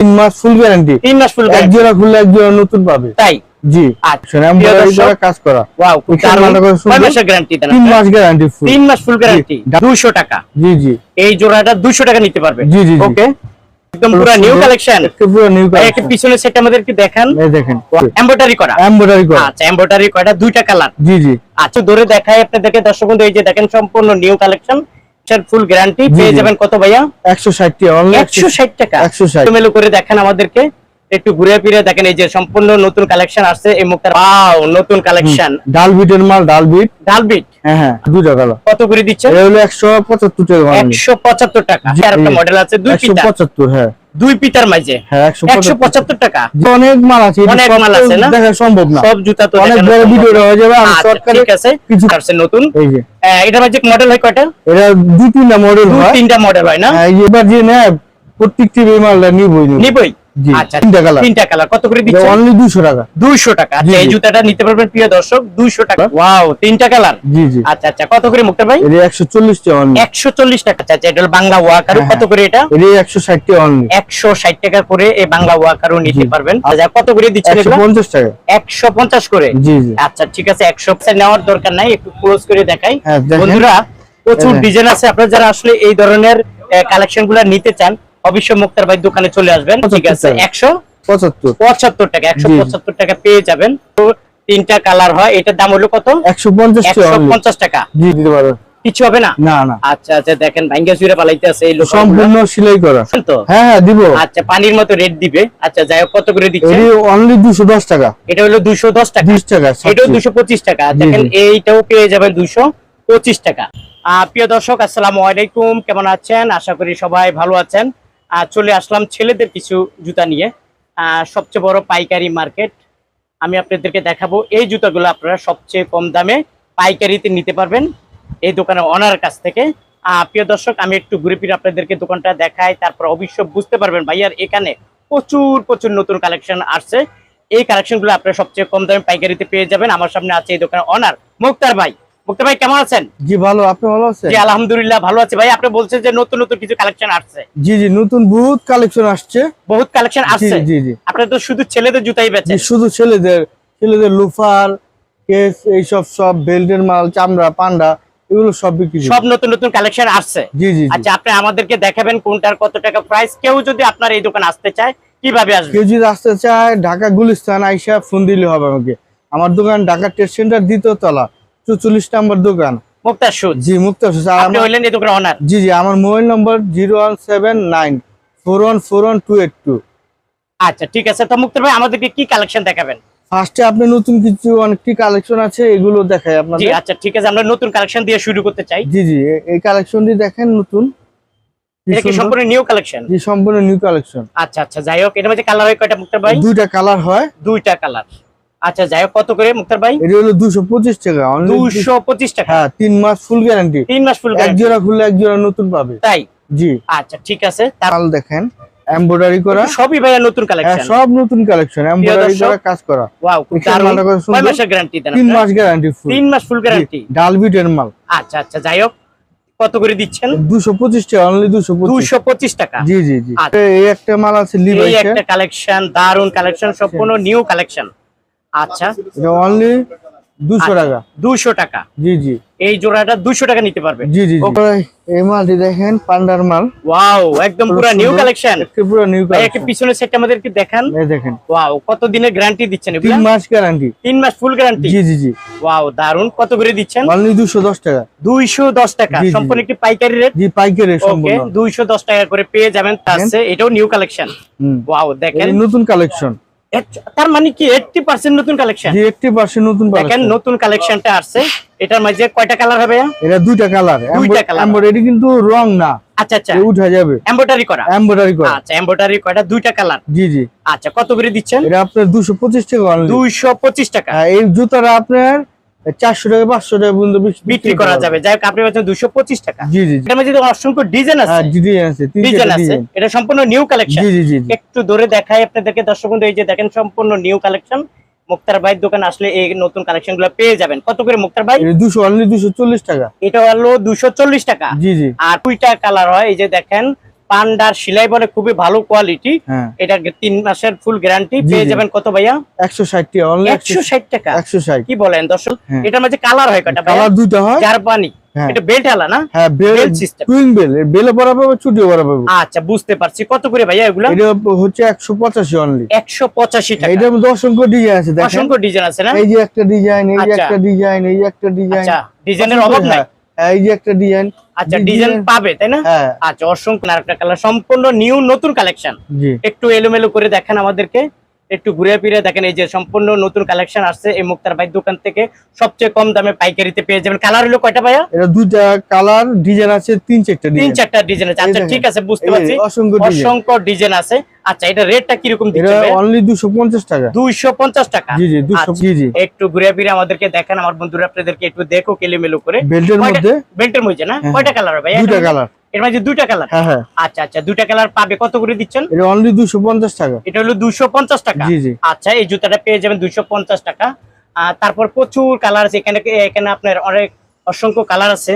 তিন মাস full guarantee তিন মাস ফুল এক জোড়া খুললে এক জোড়া নতুন পাবে। তাই? জি। আচ্ছা। এমব্রয়ডারি দর্শক, কাজ করা। ওয়াও এখানে মালটা করে সুন্দর। কয় মাসের গ্যারান্টি তিন মাস গ্যারান্টি ফুল তিন মাস ফুল গ্যারান্টি 200 টাকা। জি জি। এই জোড়াটা 200 টাকা নিতে পারবে। জি, জি, জি। ওকে একদম পুরো নিউ কালেকশন পুরো নিউ ভাই একটা পিছনের সেট আমাদেরকে দেখান। এই দেখেন। এমব্রয়ডারি করা। এমব্রয়ডারি করা। আচ্ছা এমব্রয়ডারি করা দুইটা কালার জি জি। আচ্ছা ধরে দেখায় আপনাদেরকে দর্শক বন্ধু এই যে দেখেন সম্পূর্ণ নিউ কালেকশন এটার ফুল গ্যারান্টি পেয়ে যাবেন কত ভাইয়া? একশো ষাট টাকা অনলি 160 টাকা। 160 মেলো করে দেখেন আমাদেরকে। একটু ঘুরে ফিরে দেখেন এই যে সম্পূর্ণ নতুন কালেকশন আসছে এই মুক্তার ওয়াও নতুন কালেকশন ডাল বিটের মাল ডাল বিট ডালবিট? হ্যাঁ হ্যাঁ দুটো কালার। কত করে দিচ্ছেন? এটা হলো একশো পঁচাত্তর টাকা only। একশো পঁচাত্তর টাকা। জি, আর একটা মডেল আছে দুই হ্যাঁ। দুই পিতার মাঝে। হ্যাঁ একশো একশো পঁচাত্তর টাকা। অনেক মাল আছে অনেক মাল আছে না? দেখা সম্ভব না। সব জুতা তো অনেক বড় ভিডিও হয়ে যাবে আমি আচ্ছা, ঠিক আছে কিছু আসছে নতুন। এই যে। এটা মাঝে মডেল হয় কয়টা? এটা দুই তিনটা মডেল দুই হয়। তিনটা মডেল হয় না? হ্যাঁ, এবার যে নেয় প্রত্যেকটি মাল মালটা নিবই। নিবই? আচ্ছা তিনটা কালার কত করে দিচ্ছেন? অনলি দুশো টাকা। দুইশো টাকা। আচ্ছা এই জুতাটা নিতে পারবেন প্রিয় দর্শক দুইশো টাকা। ওয়াও তিনটা কালার জি জি। আচ্ছা আচ্ছা কত করে মুক্তার ভাই? এটা টাকা অনলি একশো চল্লিশ টাকা। আচ্ছা এটা হলো বাংলা ওয়াকারু। হ্যাঁ, কত করে এটা? টাকা অনলি করে এই বাংলা ওয়াকারু নিতে পারবেন। আচ্ছা কত করে দিচ্ছেন টাকা। করে? জি জি। আচ্ছা ঠিক আছে একশো নেওয়ার দরকার নাই একটু ক্লোজ করে দেখাই। হ্যাঁ, বন্ধুরা প্রচুর হ্যাঁ। ডিজাইন আছে। আপনারা যারা আসলে এই ধরনের কালেকশনগুলা নিতে চান অবশ্যই মুক্তার ভাই দোকানে চলে আসবেন। ঠিক আছে একশো পঁচাত্তর। পঁচাত্তর টাকা একশো পঁচাত্তর টাকা পেয়ে যাবেন। তো তিনটা কালার হয় এটার দাম হলো কত? একশো পঞ্চাশ টাকা দিতে পারো কিছু হবে না? না না। আচ্ছা আচ্ছা দেখেন ভাঙ্গা চুরে পালাইতে আছে এই সম্পূর্ণ সেলাই করা। তো? হ্যাঁ হ্যাঁ দিব। আচ্ছা পানির মতো রেট দিবে। আচ্ছা যাই হোক কত করে দিচ্ছে? এটি অনলি দুশো দশ টাকা। এটা হলো দুশো দশ টাকা। বিশ টাকা এটাও সাতশো। দুশো পঁচিশ টাকা। দেখেন এইটাও পেয়ে যাবেন দুশো পঁচিশ টাকা। আহ, প্রিয় দর্শক আসসালামু আলাইকুম। কেমন আছেন? আশা করি সবাই ভালো আছেন। চলে আসলাম ছেলেদের কিছু জুতা নিয়ে। সবচেয়ে বড় পাইকারি মার্কেট। আমি আপনাদেরকে দেখাবো এই জুতাগুলো আপনারা সবচেয়ে কম দামে পাইকারিতে নিতে পারবেন এই দোকানের ওনার কাছ থেকে। প্রিয় দর্শক, আমি একটু ঘুরে ফিরে আপনাদেরকে দোকানটা দেখাই, তারপর অবশ্য বুঝতে পারবেন, ভাইয়ার এখানে প্রচুর প্রচুর নতুন কালেকশন আসছে। এই কালেকশনগুলো আপনারা সবচেয়ে কম দামে পাইকারিতে পেয়ে যাবেন। আমার সামনে আছে এই দোকানের অনার মুক্তার ভাই। মুক্তার ভাই কেমন আছেন? জি ভালো। আপনি ভালো আছেন? জি আলহামদুলিল্লাহ ভালো আছে। ভাই আপনি বলছেন যে নতুন নতুন কিছু কালেকশন আসছে। জি জি নতুন বহুত কালেকশন আসছে। বহুত কালেকশন আসছে? জি জি। আপনারা তো শুধু ছেলেদের জুতাই বেচেন। শুধু ছেলেদের ছেলেদের লুফার কেস এইসব সব বেল্টের মাল চামড়া পান্ডা এগুলো সব বিক্রি সব নতুন নতুন কালেকশন আসছে? জি জি। আচ্ছা আপনি আমাদেরকে দেখাবেন কোনটার কত টাকা প্রাইস কেউ যদি আপনার এই দোকানে আসতে চায় কীভাবে আসবে? কেউ যদি আসতে চায় ঢাকা গুলিস্তান আইসা ফোন দিলে হবে আমাকে। আমার দোকান ঢাকা ট্রেড সেন্টার দ্বিতীয় তলা। চুচল্লিশ নম্বর দোকান। মুক্তার জি মুক্ত আপনি হইলেন এই দোকানের অনার জি জি আমার mobile number zero one seven nine four one four one two eight two. আচ্ছা ঠিক আছে। তো মুক্তার ভাই আমাদেরকে কি কালেকশন দেখাবেন? ফার্স্টে আপনি নতুন কিছু অনেকটি কালেকশন আছে এগুলো দেখাই জি আচ্ছা ঠিক আছে। আমরা নতুন কালেকশন দিয়ে শুরু করতে চাই। জি জি এই কালেকশনটি দেখেন নতুন। এটা কি সম্পূর্ণ নিউ কালেকশন জি সম্পূর্ণ নিউ কালেকশন আচ্ছা আচ্ছা যাই হোক এটার মধ্যে কালার হয় কয়টা মুক্তার ভাই? দুইটা কালার হয়। দুইটা কালার আচ্ছা যাই হোক কত করে মুক্তার ভাই? এটা হলো দুশো পঁচিশ টাকা only দুশো পঁচিশ টাকা। হ্যাঁ তিন মাস ফুল গ্যারান্টি তিন মাস ফুল এক জোড়া খুললে এক জোড়া নতুন পাবে। তাই? জি। আচ্ছা ঠিক আছে। দেখেন এমব্রয়ডারি করা। সবই ভাইয়া নতুন হ্যাঁ, কালেকশন সব নতুন কালেকশন এমব্রয়ডারি করা কাজ করা। ওয়াও দারুণ। মালটা কত সুন্দর। কয় মাসের গ্যারান্টি দেন তিন মাস গ্যারান্টি ফুল মাস ফুল গ্যারান্টি মাল। আচ্ছা আচ্ছা যাই হোক কত করে দিচ্ছেন? দুশো পঁচিশ টাকা অনলি দুশো পঁচিশ। দুইশো পঁচিশ টাকা। জি জি জি। আচ্ছা। এই একটা মাল আছে এই একটা কালেকশন দারুণ কালেকশন সম্পূর্ণ নিউ কালেকশন আচ্ছা। এটা অনলি দুশো টাকা। দুশো টাকা। জি জি। এই জোড়াটা দুশো টাকা নিতে পারবে। জি জি। এই মালটি দেখেন পান্ডার মাল। ওয়াও একদম পুরো নিউ কালেকশন পুরো নিউ ভাই একটা পিছনের সেটটা আমাদেরকে দেখান। এই দেখেন। ওয়াও কত দিনের গ্যারান্টি দিচ্ছেন এগুলা? তিন মাস গ্যারান্টি তিন মাস ফুল গ্যারান্টি জি জি জি। ওয়াও দারুণ কত করে দিচ্ছেন? অনলি দুশো দশ টাকা। দুইশো দশ টাকা। জি, জি, সম্পূর্ণ। একটি পাইকারি রেট জি পাইকারি ওকে সম্পূর্ণ। দুইশো দশ টাকা করে পেয়ে যাবেন। তার। এটাও নিউ কালেকশন হুম। ওয়াও দেখেন। নতুন কালেকশন তার মানে কি এইটটি পার্সেন্ট নতুন কালেকশন জি এইটটি পার্সেন্ট নতুন দেখেন নতুন কালেকশনটা আসছে এটার মাঝে কয়টা কালার হবে? এটা দুইটা কালার দুইটা কালার এমব্রয়ডারি কিন্তু রং না। আচ্ছা আচ্ছা। উঠা যাবে। এমব্রয়ডারি করা। এমব্রয়ডারি করা। আচ্ছা এমব্রয়ডারি কয়টা? দুইটা কালার জি জি। আচ্ছা কত করে দিচ্ছেন? এটা আপনার দুশো পঁচিশ টাকা only। দুইশো পঁচিশ টাকা। হ্যাঁ, এই জুতাটা আপনার চারশো টাকা পাঁচশো টাকা পর্যন্ত বিক্রি- বিক্রি করা যাবে। যাই হোক আপনি পাচ্ছেন দুশো পঁচিশ টাকা। জি জি জি। এটার মধ্যে অসংখ্য ডিজাইন আছে। ডিজাইন আছে ডিজাইন আছে। এটা সম্পূর্ণ নিউ কালেকশন। জি জি জি জি। একটু ধরে দেখাই আপনাদেরকে দর্শক বন্ধু এই যে দেখেন সম্পূর্ণ নিউ কালেকশন। মুক্তার ভাইয়ের দোকান আসলে এই নতুন কালেকশনগুলো পেয়ে যাবেন। কত করে মুক্তার ভাই? দুশো অনলি দুশো চল্লিশ টাকা। এটা হলো দুশো চল্লিশ টাকা। জি জি। আর দুইটা কালার হয় এই যে দেখেন পান্ডার সেলাই বলে খুবই ভালো কোয়ালিটি হ্যাঁ। এটা তিন মাসের ফুল গ্যারান্টি পেয়ে যাবেন কত ভাইয়া? একশো ষাট টাকা একশো ষাট টাকা। একশো ষাট। কি বলেন দর্শক? হ্যাঁ। এটার মাঝে কালার হয় কটা কালার দুইটা হয়। জারপানি। হ্যাঁ। এটা বেল্ট আলা না? হ্যাঁ বেল পাবে আচ্ছা বুঝতে পারছি। কত করে ভাইয়া এগুলা? এটা হচ্ছে একশো পঁচাশি অনলি একশো পঁচাশি টাকা। এটার মধ্যে অসংখ্য ডিজাইন আছে দেখেন। অসংখ্য ডিজাইন আছে না? এই যে একটা ডিজাইন এই যে আচ্ছা। একটা ডিজাইন এই যে একটা ডিজাইন আচ্ছা ডিজাইনের অভাব নাই? এই যে একটা ডিজাইন আচ্ছা ডিজাইন পাবে তাই না? হ্যাঁ। আচ্ছা অসংখ্য আরেকটা কালার সম্পূর্ণ নিউ নতুন কালেকশন। একটু এলোমেলো করে দেখেন আমাদেরকে একটু ঘুরে ফিরে দেখেন এই যে সম্পূর্ণ নতুন কালেকশন আসছে এই মুক্তার ভাই দোকান থেকে। সবচেয়ে কম দামে পাইকারিতে পেয়ে যাবেন। কালার হলো কয়টা ভাইয়া? এটা দুইটা কালার ডিজাইন আছে তিন চারটা তিন ডিজাইন। চারটা ডিজাইন আছে। আচ্ছা ঠিক আছে বুঝতে পারছি। অসংখ্য ডিজাইন আছে। আচ্ছা এটা রেটটা কীরকম এটা অনলি দুশো পঞ্চাশ টাকা। জি জি আচ্ছা। জি জি। একটু ঘুরে ফিরে আমাদেরকে দেখেন আমার বন্ধুরা আপনাদেরকে একটু দেখো কেলিমেলো করে। বেল্টের মধ্যে? বেল্টের মধ্যে না? হ্যাঁ, কয়টা কালার ভাই কালারের মাঝে দুইটা কালার হ্যাঁ আচ্ছা আচ্ছা দুইটা কালার পাবে। কত করে দিচ্ছেন? এটা অনলি দুশো পঞ্চাশ টাকা। এটা হলো দুইশো পঞ্চাশ টাকা। জি জি। আচ্ছা এই জুতাটা পেয়ে যাবেন দুইশো পঞ্চাশ টাকা। আর তারপর প্রচুর কালার আছে এখানে এখানে আপনার অনেক অসংখ্য কালার আছে।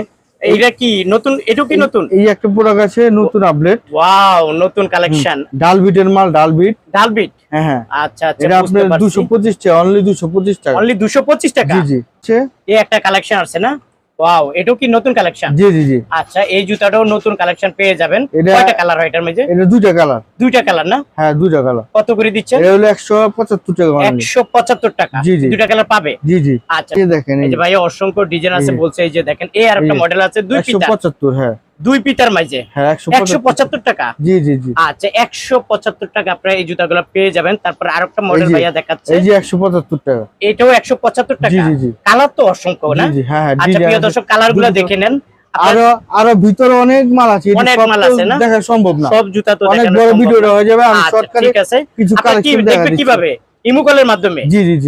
এইটা কি নতুন? এটাও কি নতুন? এই একটা প্রোডাক্ট আছে নতুন আপডেট ওয়াও নতুন কালেকশন ডাল বিটের মাল ডাল বিট ডালবিট? হ্যাঁ হ্যাঁ। আচ্ছা আচ্ছা এটা আপনার পারছি। দুশো পঁচিশ টাকা অনলি দুশো পঁচিশ টাকা। অনলি দুশো পঁচিশ টাকা? জি জি। এই একটা কালেকশন আছে না? ওয়াও এটাও কি নতুন কালেকশন জি জি জি। আচ্ছা এই জুতাটাও নতুন কালেকশন পেয়ে যাবেন। কয়টা কালার হয় এটার মধ্যে? এটা দুইটা কালার দুইটা কালার না? হ্যাঁ দুইটা কালার কত করে দিচ্ছেন? এটা হলো একশো পঁচাত্তর টাকা অনলি একশো পঁচাত্তর টাকা। জি, জি। দুইটা কালার পাবে? জি জি। আচ্ছা। এই দেখেন এই যে ভাই অসংখ্য ডিজাইন আছে বলছে এই যে দেখেন এই আর একটা মডেল আছে দুই পঁচাত্তর হ্যাঁ। দুই পিতার মাঝে হ্যাঁ একশো পঁচাত্তর টাকা। জি জি জি। আচ্ছা একশো পঁচাত্তর টাকা আপনারা এই জুতাগুলো পেয়ে যাবেন। তারপর আরেকটা মডেল ভাইয়া দেখাচ্ছে। এই যে একশো পঁচাত্তর টাকা। এটাও একশো পঁচাত্তর টাকা। কালার তো অসংখ্য না? হ্যাঁ হ্যাঁ আচ্ছা প্রিয় দর্শক কালারগুলো দেখে নেন। আরও আরও ভিতরে অনেক মাল আছে। অনেক মাল আছে না? দেখা সম্ভব না। সব জুতা তো অনেক বড় ভিডিও হয়ে যাবে। আমি আচ্ছা, শর্টকাটে ঠিক আছে। কিছু কালেকশন দেখা কীভাবে? ইমো কলের মাধ্যমে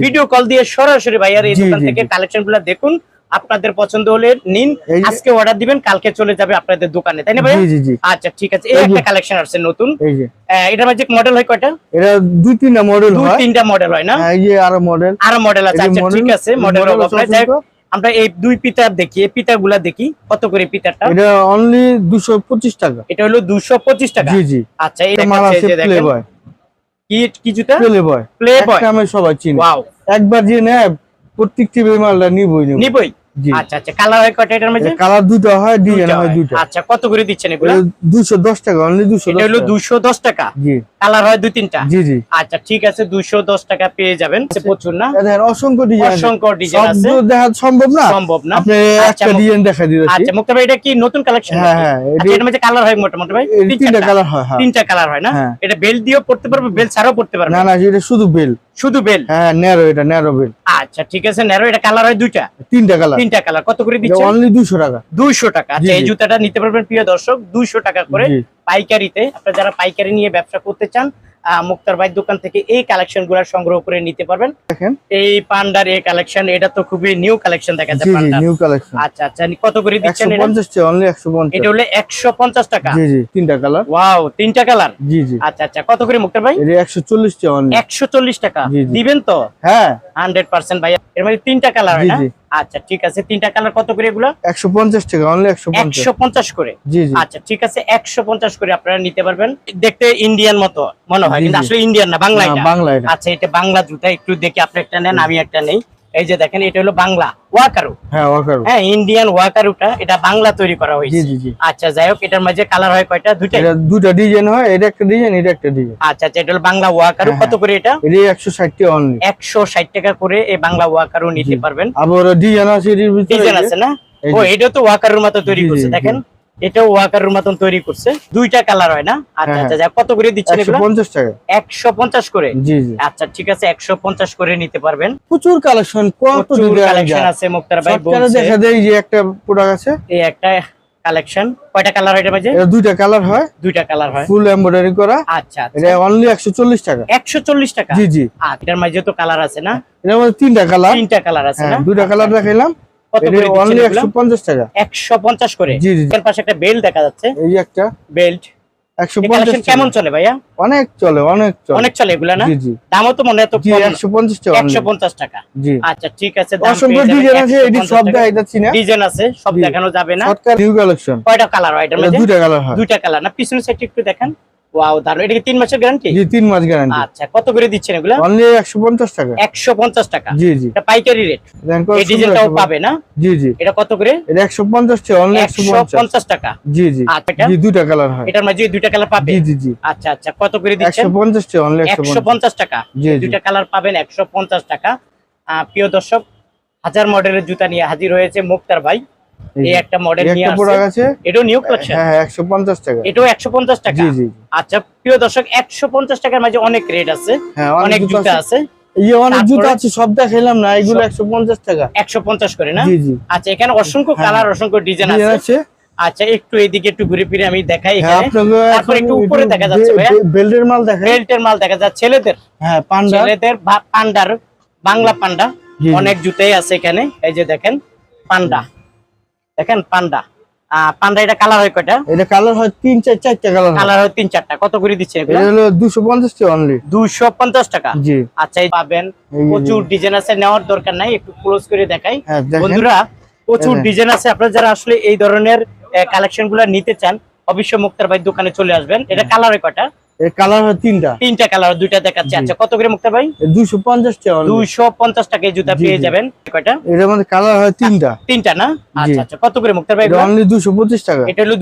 ভিডিও কল দিয়ে সরাসরি ভাইয়ার এই দোকান থেকে কালেকশনগুলো দেখুন। আপনাদের পছন্দ হলে নিন। আজকে অর্ডার দিবেন কালকে চলে যাবে আপনাদের দোকানে তাই না ভাই? জি জি জি। আচ্ছা ঠিক আছে। এই একটা কালেকশন আসছে নতুন। এই যে। আহ, মাঝে মডেল হয় কয়টা? এটা দুই তিনটা মডেল দুই হয়। তিনটা মডেল হয় না? হ্যাঁ, এই যে আরও মডেল আরও মডেল আছে। আচ্ছা ঠিক আছে মডেল আছে। আমরা এই দুই পিতার দেখি। এই পিতা গুলা দেখি। কত করে পিতারটা এটা অনলি দুশো পঁচিশ টাকা। এটা হলো দুশো পঁচিশ টাকা। জি জি। আচ্ছা এটা আছে দেখেন। কি কি জুতা? প্লে বয় প্লে বয় আমি সবাই চিনি। ওয়াও একবার যে নেয় প্রত্যেকটি মালটা নিবই নিবই। আচ্ছা আচ্ছা কালার হয় কয়টা এটার মধ্যে? কালার দুটো হয় ডিজাইন হয় হয়। দুটো আচ্ছা কত করে দিচ্ছেন এগুলো? টাকা অনলি এটা হলো টাকা। জি। কালার হয় দুই তিনটা? জি জি। আচ্ছা ঠিক আছে দুশো দশ টাকা পেয়ে যাবেন। প্রচুর না? দেখেন অসংখ্য ডিজাইন অসংখ্য ডিজাইন আছে। দেখা সম্ভব না? সম্ভব না। আপনি একটা ডিজাইন দেখা দিয়েছি আচ্ছা মুক্তা ভাই এটা কি নতুন কালেকশন হ্যাঁ হ্যাঁ এটার মধ্যে কালার হয় মোটামুটি ভাই? তিনটা কালার হয় হ্যাঁ। তিনটা কালার হয় না? হ্যাঁ। এটা বেল দিয়েও পড়তে পারবে বেল ছাড়াও পড়তে পারবে? না না এটা শুধু বেল শুধু বেল? হ্যাঁ ন্যারো এটা ন্যারো বেল। আচ্ছা ঠিক আছে ন্যারো এটা কালার হয় দুইটা? তিনটা কালার তিনটা কালার কত করে দিচ্ছেন? অনলি 200 টাকা। দুইশো টাকা। আচ্ছা এই। জুতাটা নিতে পারবেন প্রিয় দর্শক দুইশো টাকা করে পাইকারিতে। আপনারা যারা পাইকারি নিয়ে ব্যবসা করতে চান মুক্তার ভাই দোকান থেকে এই কালেকশনগুলা সংগ্রহ করে নিতে পারবেন। এই পান্ডার এই কালেকশন এটা তো খুবই নিউ কালেকশন দেখা যায় নিউ কালেকশন আচ্ছা আচ্ছা কত করে একশো দিচ্ছেন এটা? টাকা অনলি হলো একশো পঞ্চাশ টাকা। জি জি তিনটা কালার ওয়াও তিনটা কালার জি জি। আচ্ছা আচ্ছা কত করে মুক্তার ভাই? এটা একশো চল্লিশ টাকা অনলি টাকা। দিবেন তো? হ্যাঁ। হান্ড্রেড পার্সেন্ট ভাই এর মধ্যে তিনটা কালার জি, জি। আচ্ছা ঠিক আছে। তিনটা কালার কত করে এগুলো? একশো পঞ্চাশ টাকা অনলি একশো পঞ্চাশ। একশো পঞ্চাশ করে? জি জি। আচ্ছা ঠিক আছে একশো পঞ্চাশ করে আপনারা নিতে পারবেন। দেখতে ইন্ডিয়ান মতো মনে হয় কিন্তু আসলে ইন্ডিয়ান না বাংলা এটা। বাংলা আচ্ছা এটা বাংলা জুতা একটু দেখে আপনি একটা নেন আমি একটা নেই। এই যে দেখেন এটা হলো বাংলা ওয়াকারু। হ্যাঁ ওয়াকার। হ্যাঁ ইন্ডিয়ান ওয়াকারুটা এটা বাংলা তৈরি করা হয়েছে। জি জি। আচ্ছা যাই হোক এটার মাঝে কালার হয় কয়টা? দুইটাই। এটা দুটা ডিজাইন হয় এটা একটা ডিজাইন এটা একটা ডিজাইন আচ্ছা আচ্ছা এটা হলো বাংলা ওয়াকারু। হ্যাঁ, কত করে এটা? এটা একশো ষাট টাকা অনলি একশো ষাট টাকা করে এই বাংলা ওয়াকারু নিতে পারবেন। আবার ডিজাইন আছে এটির ভিতরে ডিজাইন আছে না? ও এটা তো ওয়াকারুর মতো তৈরি করছে দেখেন। এটাও ওয়াকারুর মতন তৈরি করছে। দুইটা কালার হয় না? আচ্ছা হ্যাঁ, আচ্ছা কত করে দিচ্ছেন একশো এগুলো? পঞ্চাশ টাকা। একশো পঞ্চাশ করে? জি জি। আচ্ছা ঠিক আছে একশো পঞ্চাশ করে নিতে পারবেন। প্রচুর কালেকশন কত কালেকশন আছে মুক্তার ভাই দেখা যে একটা প্রোডাক্ট আছে। এই একটা কালেকশন কয়টা কালার হয় এটা এটা দুইটা কালার হয়। দুইটা কালার হয়। ফুল এমব্রয়ডারি করা। আচ্ছা এটা অনলি একশো চল্লিশ টাকা। একশো চল্লিশ টাকা? জি জি। আচ্ছা, এটার মাঝে তো কালার আছে না? মধ্যে তিনটা কালার তিনটা কালার আছে হ্যাঁ না? দুইটা কালার দেখাইলাম। কত করে অনলি দিচ্ছেন একশো পঞ্চাশ টাকা। একশো পঞ্চাশ করে। জি জি জি। এর পাশে একটা বেল্ট দেখা যাচ্ছে। এই একটা বেল্ট একশো এই পঞ্চাশ কালেকশন কেমন চলে ভাইয়া? অনেক চলে অনেক চলে। অনেক চলে এগুলা না? জি জি। দামও তো মনে হয় এত কম। টাকা একশো পঞ্চাশ টাকা। জি। আচ্ছা ঠিক আছে অসংখ্য ডিজাইন আছে এটি সব দেখাই যাচ্ছি না ডিজাইন আছে সব দেখানো যাবে না। সরকার নিউ কালেকশন কয়টা কালার হয় এটার মধ্যে? দুইটা কালার হয়। দুইটা কালার না পিছনের সাইড একটু দেখেন। ওয়াও দারুণ এটা কি তিন মাসের গ্যারান্টি জি তিন মাস গ্যারান্টি আচ্ছা কত করে দিচ্ছেন এগুলা? অনলি একশো পঞ্চাশ টাকা। একশো পঞ্চাশ টাকা। জি জি। এটা পাইকারি রেট এই ডিজাইনটাও পাবে না? জি জি। এটা কত করে? এটা একশো পঞ্চাশ টাকা অনলি একশো একশো পঞ্চাশ পঞ্চাশ টাকা। জি জি। আচ্ছা জি দুইটা কালার হয়। এটার মাঝে দুইটা কালার পাবে? জি জি জি। আচ্ছা আচ্ছা। কত করে দিচ্ছেন? একশো পঞ্চাশ টাকা অনলি একশো একশো পঞ্চাশ পঞ্চাশ টাকা দুইটা কালার পাবেন একশো পঞ্চাশ টাকা। আহ, প্রিয় দর্শক হাজার মডেলের জুতা নিয়ে হাজির হয়েছে মুক্তার ভাই। এই একটা মডেল নিয়ে আছে? এটাও নিয়োগ করছেন হ্যাঁ হ্যাঁ একশো পঞ্চাশ টাকা। এটাও একশো পঞ্চাশ টাকা? জি জি আচ্ছা প্রিয় দর্শক একশো পঞ্চাশ টাকার মাঝে অনেক রেট আছে হ্যাঁ অনেক জুতা আছে। এই অনেক জুতা আছে সব দেখাইলাম না এগুলো সব- একশো পঞ্চাশ টাকা। একশো পঞ্চাশ করে না? জি জি। আচ্ছা এখানে অসংখ্য হ্যাঁ। কালার অসংখ্য ডিজাইন আছে। আচ্ছা একটু এইদিকে একটু ঘুরে ফিরে আমি দেখাই হ্যাঁ এখানে। তারপর একটু উপরে দেখা যাচ্ছে। বে- বেল্টের মাল দেখাই। বেল্টের মাল দেখা যায় ছেলেদের? হ্যাঁ পান্ডা ছেলেদের পান্ডার বাংলা পান্ডা। অনেক জুতাই আছে এখানে। এই যে দেখেন পান্ডা। দেখেন পান্ডা। পান্ডা এটা কালার হয় কয়টা? এটা কালার হয় তিন চার চারটা কালার কালার হয় তিন চারটা। কত করে দিচ্ছে হলো দুশো পঞ্চাশ টাকা অনলি দুইশো পঞ্চাশ টাকা জি। আচ্ছা এই পাবেন। প্রচুর ডিজাইন আছে নেওয়ার দরকার নাই একটু ক্লোজ করে দেখাই। হ্যাঁ বন্ধুরা প্রচুর হ্যাঁ। ডিজাইন আছে। আপনারা যারা আসলে এই ধরনের কালেকশনগুলা নিতে চান অবশ্যই মুক্তার ভাই দোকানে চলে আসবেন। এটা কালার হয় কয়টা? এর কালার হয় তিনটা। তিনটা কালার দুইটা দেখাচ্ছে। আচ্ছা কত করে ভাই? দুশো পঞ্চাশ টাকা টাকায় জুতা পেয়ে যাবেন। কয়টা? এটার মধ্যে কালার হয় তিনটা। তিনটা না? আচ্ছা আচ্ছা। কত করে ভাই এটা? অনলি টাকা। এটা হলো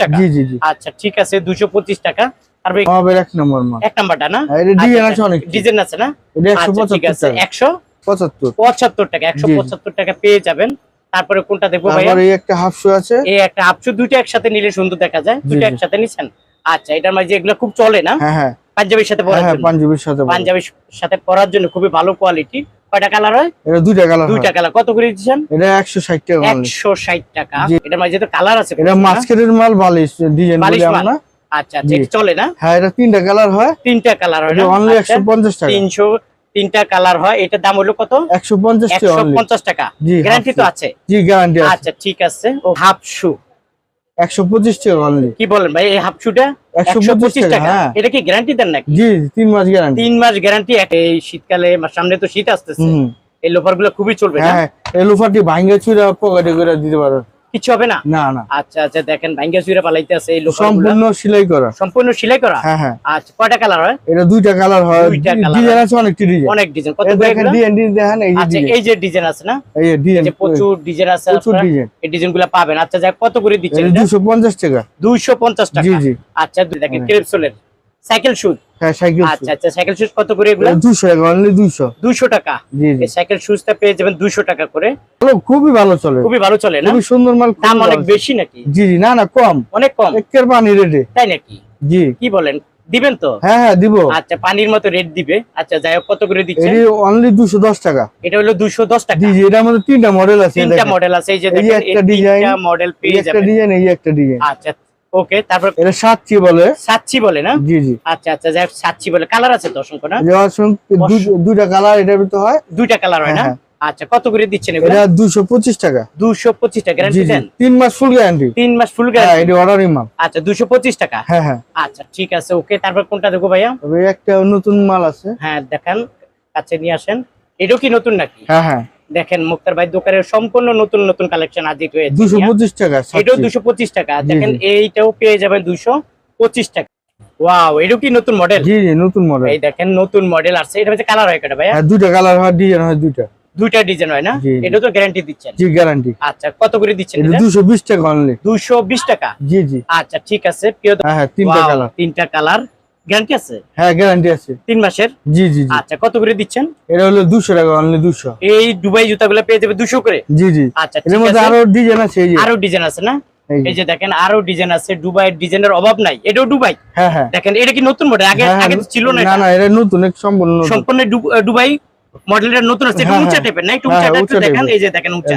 টাকা? জি জি জি। আচ্ছা ঠিক আছে দুশো পঁচিশ টাকা। আর ভাই আমাদের এক নম্বর মাল এক নাম্বারটা না? এটা ডিজাইন আছে অনেক। ডিজাইন আছে না? এটা একশো আচ্ছা ঠিক পঁচাত্তর আছে। টাকা। একশো পঁচাত্তর। পঁচাত্তর টাকা একশো জি, জি। পঁচাত্তর টাকা পেয়ে যাবেন। তারপরে কোনটা দেখব এই একটা হাফ শু আছে। এই একটা দুইটা একসাথে নিলে সুন্দর দেখা যায়। জি, দুইটা একসাথে নিছেন? আচ্ছা এটার মাঝে এগুলো খুব চলে না? হ্যাঁ হ্যাঁ। পাঞ্জাবির সাথে পরার হ্যাঁ জন্য? পাঞ্জাবির সাথে পাঞ্জাবির সাথে পরার জন্য খুবই ভালো কোয়ালিটি কয়টা কালার হয়? এটা দুইটা কালার দুইটা কালার কত করে দিচ্ছেন? এটা একশো ষাট টাকা only। একশো ষাট টাকা। জি। এটার মাঝে তো কালার আছে এটা মাস্কেটের মাল বালিশ ডিজাইন বলি আমরা। আচ্ছা আচ্ছা জি। চলে না? হ্যাঁ এটা তিনটা কালার হয়। তিনটা কালার হয় এটা অনলি আচ্ছা, একশো পঞ্চাশ টাকা। তিনশো তিনটা কালার হয়। এটার দাম হলো কত? একশো পঞ্চাশ টাকা একশো only। পঞ্চাশ টাকা। গ্যারান্টি তো আছে? জি গ্যারান্টি আছে। আচ্ছা ঠিক আছে। ও হাফ শু একশো পঁচিশ টাকা অনলি কি বলেন ভাই এই হাফ শুটা একশো একশো পঁচিশ পঁচিশ টাকা টাকা? হ্যাঁ। এটা কি গ্যারান্টি দেন নাকি? জি তিন মাস গ্যারান্টি তিন মাস গ্যারান্টি এই শীতকালে সামনে তো শীত আসতেছে। এই লোফারগুলো খুবই চলবে হ্যাঁ এই লোফারটি ভাঙ্গে চুরা পকেটে করে দিতে পারো কিছু হবে না? না না। আচ্ছা আচ্ছা দেখেন ভাঙ্গা চুইরা পালাইতে আছে এই লোফার সম্পূর্ণ সেলাই করা। সম্পূর্ণ সেলাই করা? হ্যাঁ হ্যাঁ। আচ্ছা কয়টা কালার হয়? এটা দুইটা কালার হয়। দুইটা colour ডিজাইন। আছে অনেকটি ডিজাইন। অনেক ডিজাইন। কত দেখেন? ডিজাইন দেখেন এই যে আচ্ছা এই যে ডিজাইন আছে না? এই যে ডিজাইন যে প্রচুর ডিজাইন আছে প্রচুর ডিজাইন। এই ডিজাইনগুলো পাবেন। আচ্ছা যাক কত করে দিচ্ছেন এটা এটা? দুশো পঞ্চাশ টাকা। দুইশো পঞ্চাশ টাকা। জি। জি আচ্ছা দেখেন হ্যাঁ। ক্রেপসোলের সাইকেল হ্যাঁ সাইকেল আচ্ছা আচ্ছা সাইকেল শুজ কত করে এগুলো? দুশো টাকা অনলি দুইশো দুইশো টাকা। জি জি। এই সাইকেল শুজটা পেয়ে যাবেন দুইশো টাকা করে। খুবই ভালো চলে। খুবই ভালো চলে না? খুবই সুন্দর মাল দাম অনেক বেশি নাকি? জি জি না না কম। অনেক কম? একের পানি রেটে তাই নাকি? জি। কি বলেন? দিবেন তো? হ্যাঁ হ্যাঁ দিব। আচ্ছা পানির মতো রেট দিবে। আচ্ছা যাই হোক কত করে দিচ্ছে অনলি দুশো দশ টাকা। এটা হলো দুশো দশ টাকা। জি জি এটার মধ্যে তিনটা মডেল আছে তিনটা মডেল আছে এই যে দেখেন একটা design, মডেল পেয়ে একটা ডিজাইন এই একটা ডিজাইন আচ্ছা ওকে তারপর এটা সাতটি বলে। সাচ্ছি বলে না? জি জি। আচ্ছা আচ্ছা যাই সাচ্ছি বলে। কালার আছে তো অসংখ্য না? দুইটা কালার এটার ভিতরে হয়। দুইটা কালার হয় না? হ্যাঁ, আচ্ছা কত করে দিচ্ছেন এটা দুশো পঁচিশ টাকা। দুশো পঁচিশ টাকা জি গ্যারান্টি দেন? তিন মাস ফুল গ্যারান্টি তিন মাস ফুল হ্যাঁ গ্যারান্টি এটি অর্ডারই মাল আচ্ছা দুশো পঁচিশ টাকা? হ্যাঁ হ্যাঁ। আচ্ছা ঠিক আছে ওকে। তারপর কোনটা দেখো ভাইয়া? তবে একটা নতুন মাল আছে। হ্যাঁ দেখেন কাছে নিয়ে আসেন। এটাও কি নতুন নাকি? হ্যাঁ হ্যাঁ। দেখেন মুক্তার ভাই দোকানের সম্পূর্ণ নতুন নতুন কালেকশন আজকে হয়েছে দুশো পঁচিশ টাকা এটাও দুশো পঁচিশ টাকা। দেখেন এইটাও পেয়ে যাবেন দুশো পঁচিশ টাকা। ওয়াও এটাও কি নতুন মডেল জি জি নতুন মডেল এই দেখেন নতুন মডেল আসছে। এটা হচ্ছে কালার হয় কটা হ্যাঁ দুইটা কালার হয় ডিজাইন হয় দুইটা। দুইটা ডিজাইন হয় না। এটা তো গ্যারান্টি দিচ্ছেন। জি গ্যারান্টি আচ্ছা কত করে দিচ্ছেন এটা টাকা অনলি দুশো বিশ টাকা? জি জি। আচ্ছা ঠিক আছে। প্রিয় হ্যাঁ হ্যাঁ তিনটা কালার তিনটা কালার গ্যারান্টি আছে? হ্যাঁ গ্যারান্টি আছে। তিন মাসের? জি জি জি। আচ্ছা কত করে দিচ্ছেন? এটা হলো দুশো টাকা অনলি দুশো। এই দুবাই জুতাগুলো পেয়ে যাবে দুশো করে? জি জি। আচ্ছা এর মধ্যে আরও ডিজাইন আছে আরও ডিজাইন আছে না? এই যে। দেখেন আরও ডিজাইন আছে। দুবাইয়ের ডিজাইনের অভাব নাই। এটাও দুবাই। হ্যাঁ হ্যাঁ। দেখেন এটা কি নতুন মডেল আগে হ্যাঁ, আগে ছিল না না না এটা নতুন এক সম্পূর্ণ সম্পূর্ণ দুবাই মডেলটা নতুন আছে। হ্যাঁ, উঁচা হ্যাঁ। টাইপের না? একটু হ্যাঁ, হ্যাঁ, উঁচা দেখেন। এই যে দেখেন উঁচা।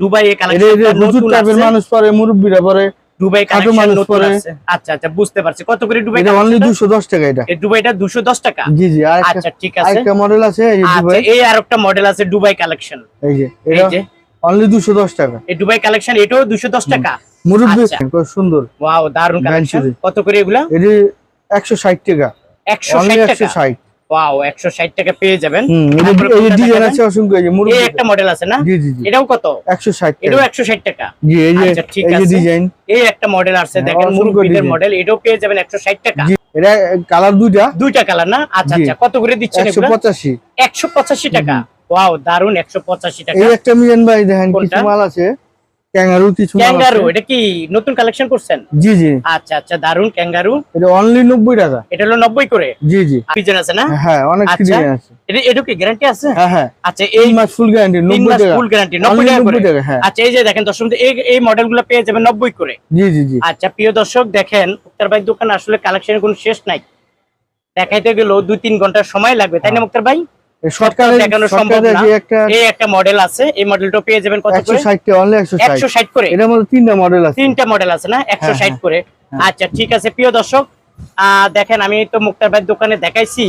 দুবাই কালেকশনটা হুজুর নতুন টাইপের মানুষ পরে মুরব্বীরা পরে দুবাই কালেকশন নতুন আছে। আচ্ছা আচ্ছা বুঝতে পারছি। কত করে দুবাই এটা অনলি টাকা এটা। এই দুবাইটা 210 টাকা? জি জি আর আচ্ছা ঠিক আছে। আরেকটা মডেল আছে এই যে আচ্ছা দুবাই এই আরেকটা মডেল আছে দুবাই কালেকশন এই যে এই যে। অনলি দুশো দশ টাকা। এই দুবাই কালেকশন এটাও 210 টাকা? মুরব্বী আচ্ছা। খুব সুন্দর। ওয়াও দারুণ কালেকশন কত করে এগুলা? এটি টাকা। ওয়াও একশো ষাট টাকা পেয়ে যাবেন। এই ডিজাইন আছে অসংখ্য এই এই একটা মডেল আছে না? জি জি জি। এটাও কত? একশো ষাট এটাও টাকা একশো ষাট টাকা। জি এই যে আচ্ছা, ঠিক আছে। ডিজাইন এই একটা মডেল আছে হ্যাঁ, দেখেন মডেল এটাও পেয়ে যাবেন একশো ষাট টাকা। এটা কালার দুইটা? দুইটা কালার না? আচ্ছা আচ্ছা কত করে দিচ্ছেন টাকা। ওয়াও দারুণ একশো পঁচাশি টাকা। এই একটা মিজান ভাই দেখেন কিছু মাল আছে। ক্যাঙ্গারু কিছু ক্যাঙ্গারু এটা কি নতুন কালেকশন করছেন? জি জি। আচ্ছা আচ্ছা দারুণ ক্যাঙ্গারু। এটা অনলি টাকা। এটা হলো নব্বই করে? জি জি। পিজন আছে না? হ্যাঁ অনেক আচ্ছা। আছে। এটা এটা কি গ্যারান্টি আছে? হ্যাঁ হ্যাঁ। আচ্ছা এই মাস ফুল গ্যারান্টি টাকা। ফুল গ্যারান্টি টাকা করে? 90। আচ্ছা এই যে দেখেন দর্শক এই এই মডেলগুলো পেয়ে যাবেন নব্বই করে। জি জি জি। আচ্ছা প্রিয় দর্শক দেখেন মুক্তার ভাই দোকান আসলে কালেকশনের কোনো শেষ নাই। দেখাইতে গেলেও দুই তিন ঘণ্টার সময় লাগবে তাই না মুক্তার ভাই? একটা মডেল আছে এই মডেলটা পেয়ে যাবেন কত করে? মধ্যে তিনটা মডেল আছে। তিনটা মডেল আছে না? একশো ষাট হ্যাঁ, করে। আচ্ছা ঠিক আছে প্রিয় দর্শক দেখেন আমি তো মুক্তার ভাই দোকানে দেখাইছি।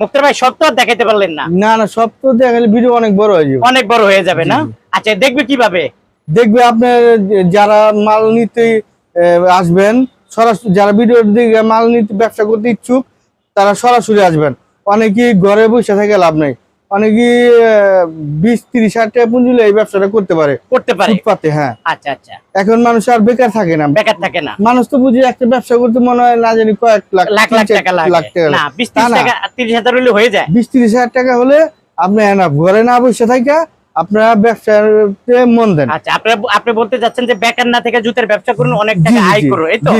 মুক্তার ভাই সব তো আর দেখাইতে পারলেন না? না না সব তো দেখালে ভিডিও অনেক বড় হয়ে যাবে। অনেক বড় হয়ে যাবে না? আচ্ছা দেখবে কীভাবে? দেখবে আপনার যারা মাল নিতে আসবেন সরাসরি যারা ভিডিওর দিকে মাল নিতে ব্যবসা করতে ইচ্ছুক তারা সরাসরি আসবেন। অনেকেই ঘরে বসে থেকে লাভ নাই। অনেকে বিশ তিরিশ হাজার টাকা পুঁজি এই ব্যবসাটা করতে পারে। করতে পারে। ফুটপাতে হ্যাঁ। আচ্ছা আচ্ছা। এখন মানুষ আর বেকার থাকে না। বেকার থাকে না। মানুষ তো বুঝি একটা ব্যবসা করতে মনে হয় না জানি কয়েক লাখ লাখ লাখ টাকা লাখ টাকা বিশ তিরিশ হাজার হলে হয়ে যায়। বিশ তিরিশ হাজার টাকা হলে আপনি ঘরে না বসে থাকা আপনারা ব্যবসাতে মন দেন। আচ্ছা আপনারা আপনি বলতে যাচ্ছেন যে বেকার না থেকে জুতের ব্যবসা করুন অনেক টাকা আয় করুন এই তো?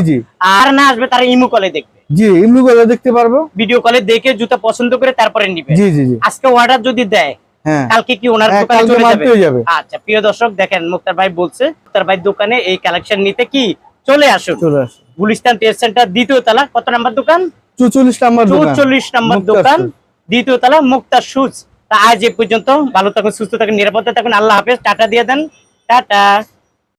আর না আসবে তারা ইমু কলে দেখবে। জি এমনি করে দেখতে পারব। ভিডিও কলে দেখে জুতা পছন্দ করে তারপরে নিবে। জি জি আজকে অর্ডার যদি দেয় হ্যাঁ। কালকে কি ওনার হ্যাঁ, দোকানে চলে যাবে? আচ্ছা প্রিয় দর্শক দেখেন মুক্তার ভাই বলছে মুক্তার ভাই দোকানে এই কালেকশন নিতে কি? চলে আসুন। চলে আসে গুলিস্তান ট্রেড সেন্টার দ্বিতীয় তলা কত নাম্বার দোকান? চুচল্লিশ নাম্বার দোকান। চৌচল্লিশ নাম্বার মুক্তার দোকান shoes। দ্বিতীয় তলা মুক্তার সুজ তা আজ এ পর্যন্ত, ভালো থাকুন, সুস্থ থাকুন, নিরাপদে থাকুন, আল্লাহ হাফেজ, টাটা দিয়ে দেন, টাটা।